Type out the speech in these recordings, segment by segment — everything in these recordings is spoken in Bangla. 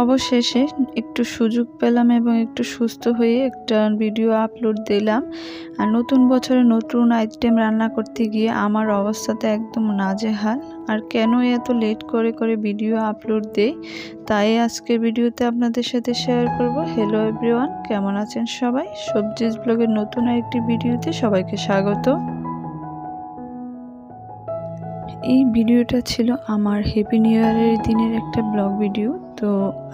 অবশেষে একটু সুযোগ পেলাম এবং একটু সুস্থ হয়ে একটা ভিডিও আপলোড দিলাম। আর নতুন বছরে নতুন আইটেম রান্না করতে গিয়ে আমার অবস্থাতে একদম নাজেহাল। আর কেন এত লেট করে করে ভিডিও আপলোড দেই, তাই আজকের ভিডিওতে আপনাদের সাথে শেয়ার করব। হ্যালো এভরিওয়ান কেমন আছেন সবাই? সবজিস ব্লগের নতুন আরেকটি ভিডিওতে সবাইকে স্বাগত। এই ভিডিওটা ছিল আমার হ্যাপি নিউ ইয়ারের দিনের একটা ব্লগ ভিডিও তো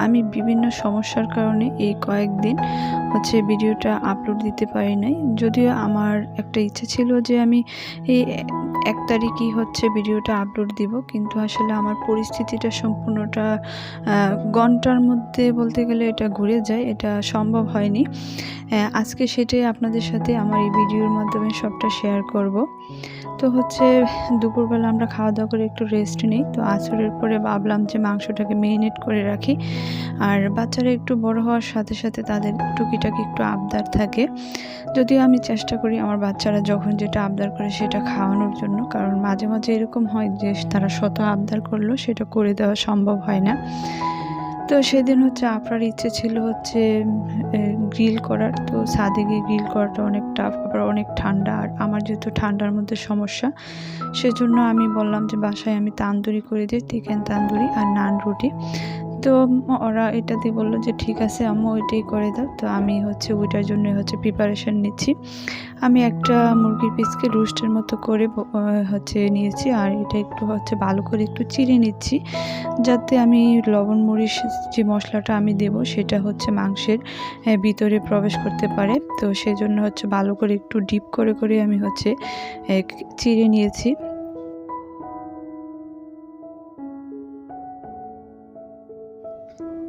আমি বিভিন্ন সমস্যার কারণে এই কয়েকদিন হচ্ছে ভিডিওটা আপলোড দিতে পারি নাই। যদিও আমার একটা ইচ্ছে ছিল যে আমি এই এক তারিখই হচ্ছে ভিডিওটা আপলোড দিব, কিন্তু আসলে আমার পরিস্থিতিটা সম্পূর্ণটা ঘণ্টার মধ্যে বলতে গেলে এটা ঘুরে যায়, এটা সম্ভব হয়নি। আজকে সেটাই আপনাদের সাথে আমার এই ভিডিওর মাধ্যমে সবটা শেয়ার করব। তো হচ্ছে দুপুরবেলা আমরা খাওয়া দাওয়া করে একটু রেস্ট নিই, তো আচরের পরে ভাবলাম যে মাংসটাকে মেরিনেট করে রাখি। আর বাচ্চারা একটু বড় হওয়ার সাথে সাথে তাদের টুকিটাকি একটু আবদার থাকে। যদিও আমি চেষ্টা করি আমার বাচ্চারা যখন যেটা আবদার করে সেটা খাওয়ানোর জন্য। কারণ মাঝে মাঝে এরকম হয় যে তারা শত আবদার করল, সেটা করে দেওয়া সম্ভব হয় না। তো সেদিন হচ্ছে আপনার ইচ্ছে ছিল হচ্ছে গ্রিল করার। তো ছাদে গিয়ে গ্রিল করাটা অনেক টাফ আবার অনেক ঠান্ডা। আর আমার যেহেতু ঠান্ডার মধ্যে সমস্যা, সেজন্য আমি বললাম যে বাসায় আমি তান্দুরি করে দিই, চিকেন তান্দুরি আর নান রুটি। তো ওরা এটা দিয়ে বলল যে, ঠিক আছে আম্মু, ওইটাই করে দাও। তো আমি হচ্ছে ওইটার জন্য হচ্ছে প্রিপারেশান নিচ্ছি। আমি একটা মুরগির পিসকে রুস্টের মতো করে হচ্ছে নিয়েছি আর এটা একটু হচ্ছে ভালো করে একটু চিড়ে নিচ্ছি যাতে আমি লবণ, মরিচ যে মশলাটা আমি দেব সেটা হচ্ছে মাংসের ভিতরে প্রবেশ করতে পারে। তো সেই জন্য হচ্ছে ভালো করে একটু ডিপ করে করে আমি হচ্ছে চিড়ে নিয়েছি।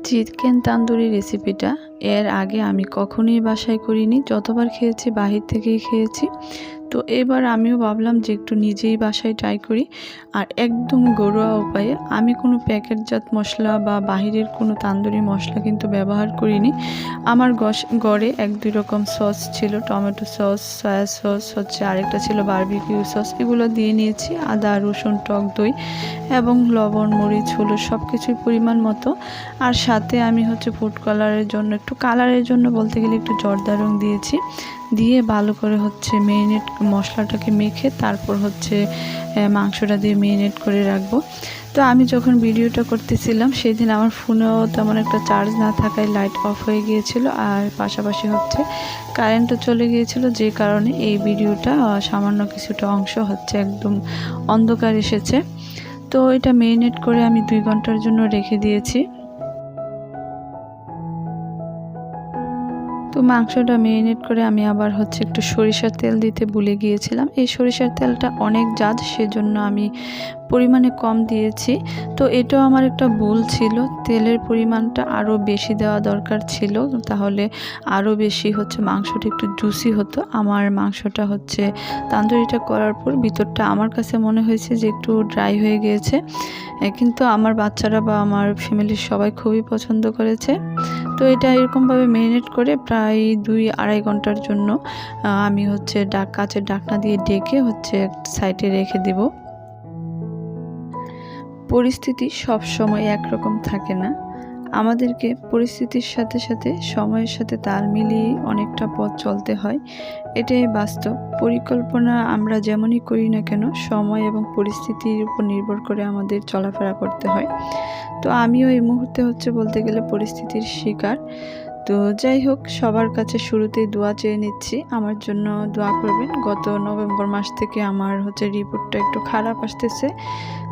চিকেন তান্দুরি রেসিপিটা এর আগে আমি কখনোই বাসায় করিনি। যতবার খেয়েছি বাহির থেকেই খেয়েছি। তো এবার আমিও ভাবলাম যে একটু নিজেই বাসায় ট্রাই করি। আর একদম ঘরোয়া উপায়ে আমি কোনো প্যাকেটজাত মশলা বা বাহিরের কোনো তান্দুরি মশলা কিন্তু ব্যবহার করিনি। আমার গড়ে এক দুই রকম সস ছিল, টমেটো সস সয়া সস হচ্ছে আরেকটা ছিল বারবিকিউ সস এগুলো দিয়ে নিয়েছি, আদা, রসুন, টক, দই এবং লবণ, মরিচ, হলুদ সব কিছুই পরিমাণ মতো। আর সাথে আমি হচ্ছে ফুড কালারের জন্য, একটু কালারের জন্য বলতে গেলে একটু জর্দা রং দিয়েছি। দিয়ে ভালো করে হচ্ছে মেরিনেট মশলাটাকে মেখে তারপর হচ্ছে মাংসটা দিয়ে মেরিনেট করে রাখব। তো আমি যখন ভিডিওটা করতেছিলাম, সেদিন আমার ফোনেও তেমন একটা চার্জ না থাকায় লাইট অফ হয়ে গিয়েছিল আর পাশাপাশি হচ্ছে কারেন্টও চলে গিয়েছিল, যে কারণে এই ভিডিওটা সামান্য কিছুটা অংশ হচ্ছে একদম অন্ধকার এসেছে। তো এটা মেরিনেট করে আমি দুই ঘণ্টার জন্য রেখে দিয়েছি। তো মাংসটা মেরিনেট করে আমি আবার হচ্ছে একটু সরিষার তেল দিতে ভুলে গিয়েছিলাম। এই সরিষার তেলটা অনেক জাত সেজন্য আমি পরিমাণে কম দিয়েছি। তো এটাও আমার একটা ভুল ছিল। তেলের পরিমাণটা আরও বেশি দেওয়া দরকার ছিল, তাহলে আরও বেশি হচ্ছে মাংসটা একটু জুসি হতো। আমার মাংসটা হচ্ছে তান্দুরিটা করার পর ভিতরটা আমার কাছে মনে হয়েছে যে একটু ড্রাই হয়ে গিয়েছে। কিন্তু আমার বাচ্চারা বা আমার ফ্যামিলির সবাই খুবই পছন্দ করেছে। তো এটা এরকমভাবে ম্যারিনেট করে প্রায় দুই আড়াই ঘণ্টার জন্য আমি হচ্ছে ডাক কাছে ডাকনা দিয়ে ডেকে হচ্ছে সাইডে রেখে দেব। পরিস্থিতি সব সময় একরকম থাকে না। আমাদেরকে পরিস্থিতির সাথে সাথে, সময়ের সাথে তাল মিলিয়ে অনেকটা পথ চলতে হয়। এটাই বাস্তব। পরিকল্পনা আমরা যেমনই করি না কেন, সময় এবং পরিস্থিতির উপর নির্ভর করে আমাদের চলাফেরা করতে হয়। তো আমিও এই মুহূর্তে হচ্ছে বলতে গেলে পরিস্থিতির শিকার। তো যাই হোক, সবার কাছে শুরুতেই দোয়া চেয়ে নিচ্ছি। আমার জন্য দোয়া করবেন। গত নভেম্বর মাস থেকে আমার হচ্ছে রিপোর্টটা একটু খারাপ আসতেছে।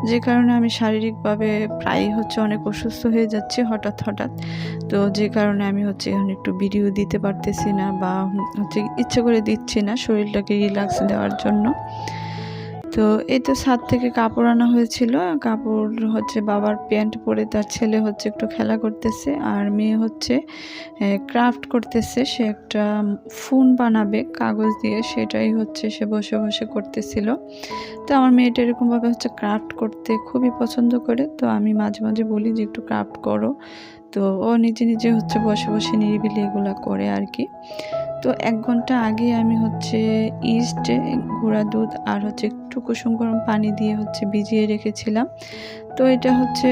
যে কারণে আমি শারীরিকভাবে প্রায় হচ্ছে অনেক অসুস্থ হয়ে যাচ্ছি হঠাৎ হঠাৎ। তো যে কারণে আমি হচ্ছে এখন একটু ভিডিও দিতে পারতেছি না বা হচ্ছে ইচ্ছে করে দিচ্ছি না শরীরটাকে রিল্যাক্স দেওয়ার জন্য। তো এই তো ছাদ থেকে কাপড় আনা হয়েছিল। কাপড় হচ্ছে বাবার প্যান্ট পরে তার ছেলে হচ্ছে একটু খেলা করতেছে আর মেয়ে হচ্ছে ক্রাফট করতেছে। সে একটা ফোন বানাবে কাগজ দিয়ে, সেটাই হচ্ছে সে বসে বসে করতেছিল। তো আমার মেয়েটা এরকমভাবে হচ্ছে ক্রাফট করতে খুবই পছন্দ করে। তো আমি মাঝে মাঝে বলি যে, একটু ক্রাফট করো। তো ও নিজে নিজে হচ্ছে বসে বসে নিরিবিলি এগুলো করে আর কি। তো এক ঘণ্টা আগে আমি হচ্ছে ইস্ট গুঁড়া দুধ আর হচ্ছে একটু কুসুম গরম পানি দিয়ে হচ্ছে ভিজিয়ে রেখেছিলাম। তো এটা হচ্ছে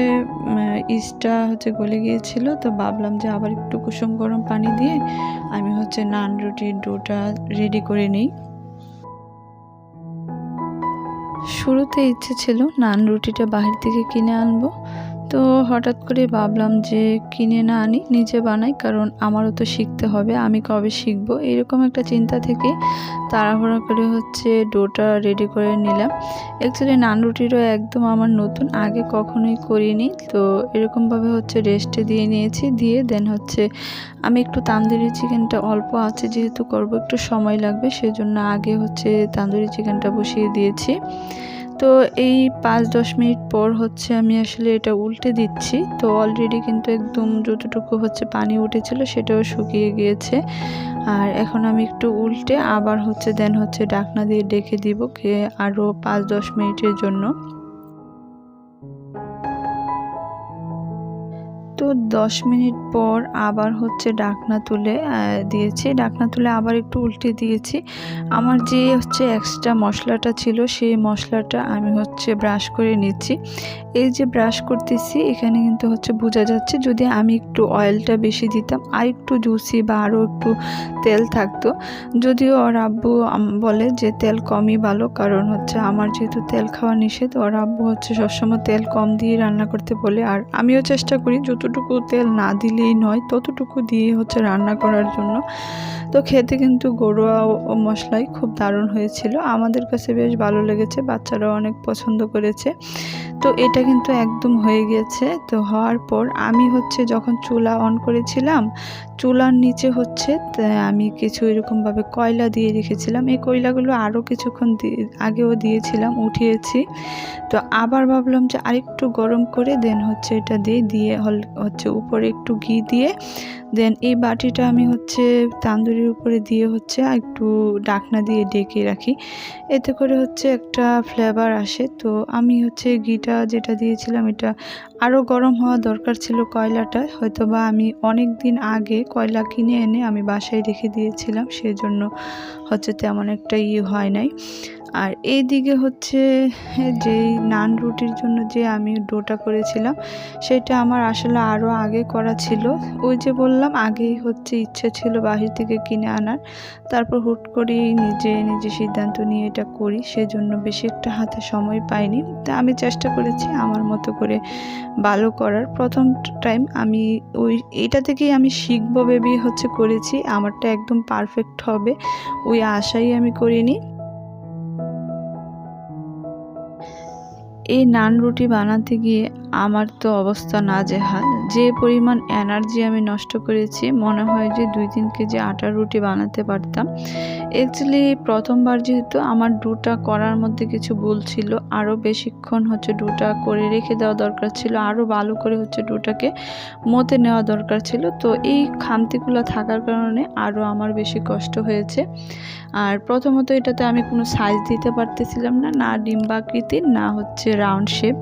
ইস্টটা হচ্ছে গলে গিয়েছিল। তো ভাবলাম যে আবার একটু কুসুম গরম পানি দিয়ে আমি হচ্ছে নান রুটির ডোটা রেডি করে নিই। শুরুতে ইচ্ছে ছিল নান রুটিটা বাহির থেকে কিনে আনব। তো হঠাৎ করে ভাবলাম যে কিনে না আনি, নিজে বানাই, কারণ আমারও তো শিখতে হবে, আমি কবে শিখব? এরকম একটা চিন্তা থেকে তাড়াহুড়া করে হচ্ছে ডোটা রেডি করে নিলাম। অ্যাকচুয়ালি নান রুটিরও একদম আমার নতুন, আগে কখনোই করিনি। তো এরকমভাবে হচ্ছে রেস্টে দিয়ে নিয়েছি, দিয়ে দেন হচ্ছে আমি একটু তান্দুরি চিকেনটা অল্প আছে যেহেতু করব, একটু সময় লাগবে, সেজন্য আগে হচ্ছে তান্দুরি চিকেনটা বসিয়ে দিয়েছি। তো এই পাঁচ, দশ মিনিট পর হচ্ছে আমি আসলে এটা উল্টে দিচ্ছি। তো অলরেডি কিন্তু একদম যতটুকু হচ্ছে পানি উঠেছিল সেটাও শুকিয়ে গিয়েছে। আর এখন আমি একটু উল্টে আবার হচ্ছে দেন হচ্ছে ডাকনা দিয়ে ডেকে দিব কে আরও পাঁচ, দশ মিনিটের জন্য। তো দশ মিনিট পর আবার হচ্ছে ডাকনা তুলে দিয়েছি। ডাকনা তুলে আবার একটু উল্টে দিয়েছি। আমার যে হচ্ছে এক্সট্রা মশলাটা ছিল, সেই মশলাটা আমি হচ্ছে ব্রাশ করে নিচ্ছি। এই যে ব্রাশ করতেছি, এখানে কিন্তু হচ্ছে বোঝা যাচ্ছে যদি আমি একটু অয়েলটা বেশি দিতাম আর একটু জুসি বা আরও একটু তেল থাকতো। যদিও ওর আব্বু বলে যে তেল কমই ভালো, কারণ হচ্ছে আমার যেহেতু তেল খাওয়া নিষেধ, ওর আব্বু হচ্ছে সবসময় তেল কম দিয়ে রান্না করতে বলে। আর আমিও চেষ্টা করি যতটুকু তেল না দিলেই নয়, ততটুকু দিয়ে হচ্ছে রান্না করার জন্য। তো খেতে কিন্তু গরুয়া ও মশলাই খুব দারুণ হয়েছিল। আমাদের কাছে বেশ ভালো লেগেছে, বাচ্চারাও অনেক পছন্দ করেছে। তো এটা কিন্তু একদম হয়ে গেছে। তো হওয়ার পর আমি হচ্ছে যখন চুলা অন করেছিলাম, চুলার নিচে হচ্ছে আমি কিছু এরকমভাবে কয়লা দিয়ে রেখেছিলাম। এই কয়লাগুলো আরও কিছুক্ষণ আগেও দিয়েছিলাম, উঠিয়েছি। তো আবার ভাবলাম যে আরেকটু গরম করে দেন হচ্ছে এটা দিয়ে দিয়ে হচ্ছে উপরে একটু ঘি দিয়ে দেন এই বাটিটা আমি হচ্ছে তান্দুরির উপরে দিয়ে হচ্ছে একটু ডাকনা দিয়ে ডেকে রাখি। এতে করে হচ্ছে একটা ফ্লেভার আসে। তো আমি হচ্ছে ঘিটা যেটা দিয়েছিলাম এটা আরও গরম হওয়া দরকার ছিল কয়লাটা। হয়তো বা আমি অনেক দিন আগে কয়লা কিনে এনে আমি বাসায় রেখে দিয়েছিলাম, সেজন্য হচ্ছে তেমন একটা ইয়ে হয় নাই। আর এই দিকে হচ্ছে যেই নান রুটির জন্য যে আমি ডোটা করেছিলাম, সেটা আমার আসলে আরও আগে করা ছিল। ওই যে বললাম, আগেই হচ্ছে ইচ্ছে ছিল বাহির থেকে কিনে আনার। তারপর হুট করেই নিজে নিজে সিদ্ধান্ত নিয়ে এটা করি, সেজন্য বেশি একটা হাতে সময় পাইনি। তা আমি চেষ্টা করেছি আমার মতো করে ভালো করার। প্রথম টাইম আমি ওই, এটা থেকেই আমি শিখব ভেবে হচ্ছে করেছি। আমারটা একদম পারফেক্ট হবে, ওই আশাই আমি করিনি। এই নান রুটি বানাতে গিয়ে আমার তো অবস্থা না জেহাল যে পরিমাণ এনার্জি আমি নষ্ট করেছি, মনে হয় যে দুই তিন কেজি আটার রুটি বানাতে পারতাম। অ্যাকচুয়ালি প্রথমবার যেহেতু আমার ডুটা করার মধ্যে কিছু ভুল ছিল আরও বেশিক্ষণ হচ্ছে ডুটা করে রেখে দেওয়া দরকার ছিল আরও ভালো করে হচ্ছে ডুটাকে মতে নেওয়া দরকার ছিল। তো এই খামতিগুলো থাকার কারণে আরও আমার বেশি কষ্ট হয়েছে। আর প্রথমত এটাতে আমি কোনো সাইজ দিতে পারতেছিলাম না না ডিম্বাকৃতির না হচ্ছে রাউন্ড শেপ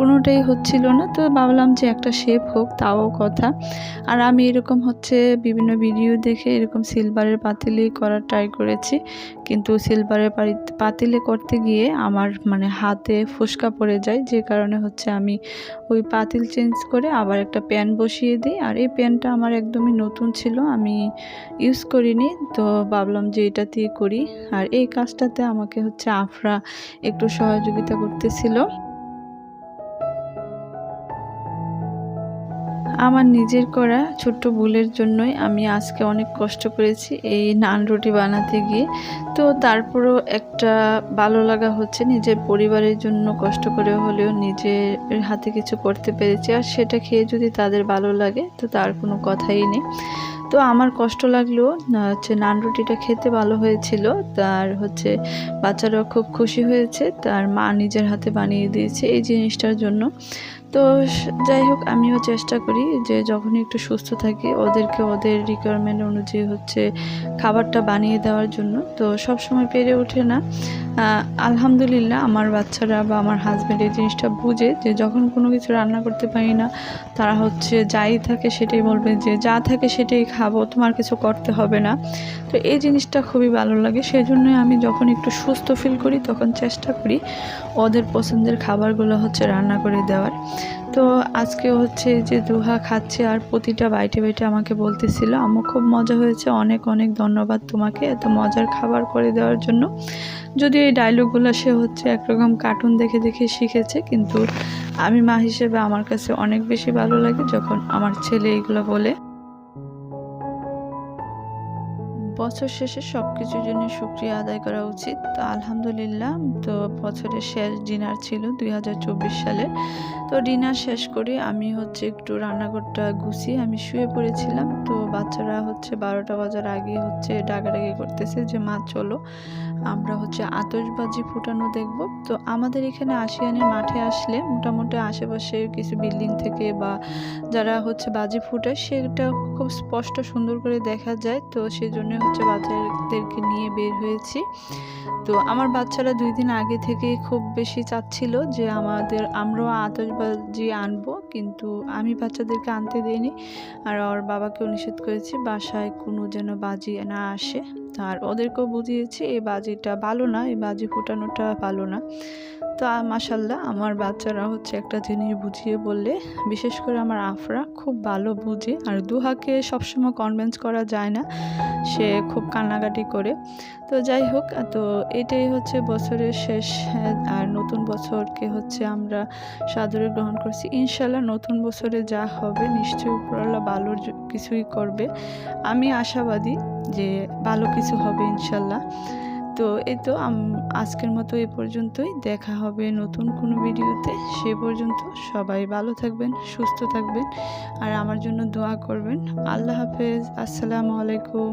কোনোটাই হচ্ছিল না। তো ভাবলাম যে একটা শেপ হোক, তাও কথা। আর আমি এরকম হচ্ছে বিভিন্ন ভিডিও দেখে এরকম সিলভারের পাতিলে করার ট্রাই করেছি। কিন্তু সিলভারের পাতিলে করতে গিয়ে আমার মানে হাতে ফুসকা পড়ে যায়। যে কারণে হচ্ছে আমি ওই পাতিল চেঞ্জ করে আবার একটা প্যান বসিয়ে দিই। আর এই প্যানটা আমার একদমই নতুন ছিল, আমি ইউজ করিনি। তো ভাবলাম যে এটা দিয়ে করি। আর এই কাজটাতে আমাকে হচ্ছে আফরা একটু সহযোগিতা করতেছিল। আমার নিজের করা ছোট্ট ভুলের জন্যই আমি আজকে অনেক কষ্ট করেছি এই নান রুটি বানাতে গিয়ে। তো তারপরও একটা ভালো লাগা হচ্ছে নিজের পরিবারের জন্য কষ্ট করে হলেও নিজের হাতে কিছু করতে পেরেছি। আর সেটা খেয়ে যদি তাদের ভালো লাগে, তো তার কোনো কথাই নেই। তো আমার কষ্ট লাগলেও হচ্ছে নান রুটিটা খেতে ভালো হয়েছিল। তার হচ্ছে বাচ্চারাও খুব খুশি হয়েছে। তার মা নিজের হাতে বানিয়ে দিয়েছে এই জিনিসটার জন্য। তো যাই হোক, আমিও চেষ্টা করি যে যখনই একটু সুস্থ থাকি, ওদেরকে ওদের রিকোয়ারমেন্ট অনুযায়ী হচ্ছে খাবারটা বানিয়ে দেওয়ার জন্য। তো সব সময় পেরে ওঠে না। আলহামদুলিল্লাহ আমার বাচ্চারা বা আমার হাজব্যান্ড এই জিনিসটা বুঝে যে যখন কোনো কিছু রান্না করতে পারি না, তারা হচ্ছে যাই থাকে সেটাই বলবে যে যা থাকে সেটাই খাব, তোমার কিছু করতে হবে না। তো এই জিনিসটা খুবই ভালো লাগে। সেই জন্যই আমি যখন একটু সুস্থ ফিল করি, তখন চেষ্টা করি ওদের পছন্দের খাবারগুলো হচ্ছে রান্না করে দেওয়ার। তো আজকে হচ্ছে যে দুহা খাচ্ছে আর প্রতিটা বাইটে বাইটে আমাকে বলতেছিল আমার খুব মজা হয়েছে, অনেক অনেক ধন্যবাদ তোমাকে এত মজার খাবার করে দেওয়ার জন্য। যদি এই ডায়লগুলো সে হচ্ছে একরকম কার্টুন দেখে দেখে শিখেছে, কিন্তু আমি মা হিসেবে আমার কাছে অনেক বেশি ভালো লাগে যখন আমার ছেলে এইগুলো বলে। বছর শেষে সব কিছুর জন্য শুক্রিয়া আদায় করা উচিত। তো আলহামদুলিল্লাহ, তো বছরের শেষ ডিনার ছিল দুই হাজার চব্বিশ সালের। তো ডিনার শেষ করে আমি হচ্ছে একটু রান্নাঘরটা গুছিয়ে আমি শুয়ে পড়েছিলাম। তো বাচ্চারা হচ্ছে বারোটা বাজার আগে হচ্ছে ডাকাডাকি করতেছে যে, মা, চলো। আমরা হচ্ছে আতশবাজি ফুটানো দেখব। তো আমাদের এখানে আশিয়ানের মাঠে আসলে মোটামুটি আশেপাশে কিছু বিল্ডিং থেকে বা যারা হচ্ছে বাজি ফুটায়, সেটা খুব স্পষ্ট সুন্দর করে দেখা যায়। তো সেই জন্য হচ্ছে বাচ্চাদেরকে নিয়ে বের হয়েছি। তো আমার বাচ্চারা দুই দিন আগে থেকে খুব বেশি চাচ্ছিল যে আমাদের আমরাও আতশবাজি আনব। কিন্তু আমি বাচ্চাদেরকে আনতে দিইনি। আর ওর বাবাকেও নিষেধ করেছি, বাসায় কোনো যেন বাজি না আসে। আর ওদেরকেও বুঝিয়েছি, এই বাজিটা ভালো না, এই বাজি ফুটানোটা ভালো না। তো মাসাল্লাহ আমার বাচ্চারা হচ্ছে একটা জিনিস বুঝিয়ে বললে বিশেষ করে আমার আফরা খুব ভালো বুঝে। আর দুহাকে সবসময় কনভিন্স করা যায় না সে খুব কান্নাকাটি করে। তো যাই হোক তো এটাই হচ্ছে বছরের শেষ হ্যাঁ, আর নতুন বছরকে হচ্ছে আমরা সাদরে গ্রহণ করছি। ইনশাল্লাহ নতুন বছরে যা হবে নিশ্চয়ই উপরওয়ালা ভালোর কিছুই করবে। আমি আশাবাদী যে ভালো কিছু হবে ইনশাল্লাহ। তো এই তো আজকের মতো এ পর্যন্তই। দেখা হবে নতুন কোনো ভিডিওতে। সে পর্যন্ত সবাই ভালো থাকবেন, সুস্থ থাকবেন, আর আমার জন্য দোয়া করবেন। আল্লাহ হাফেজ। আসসালামু আলাইকুম।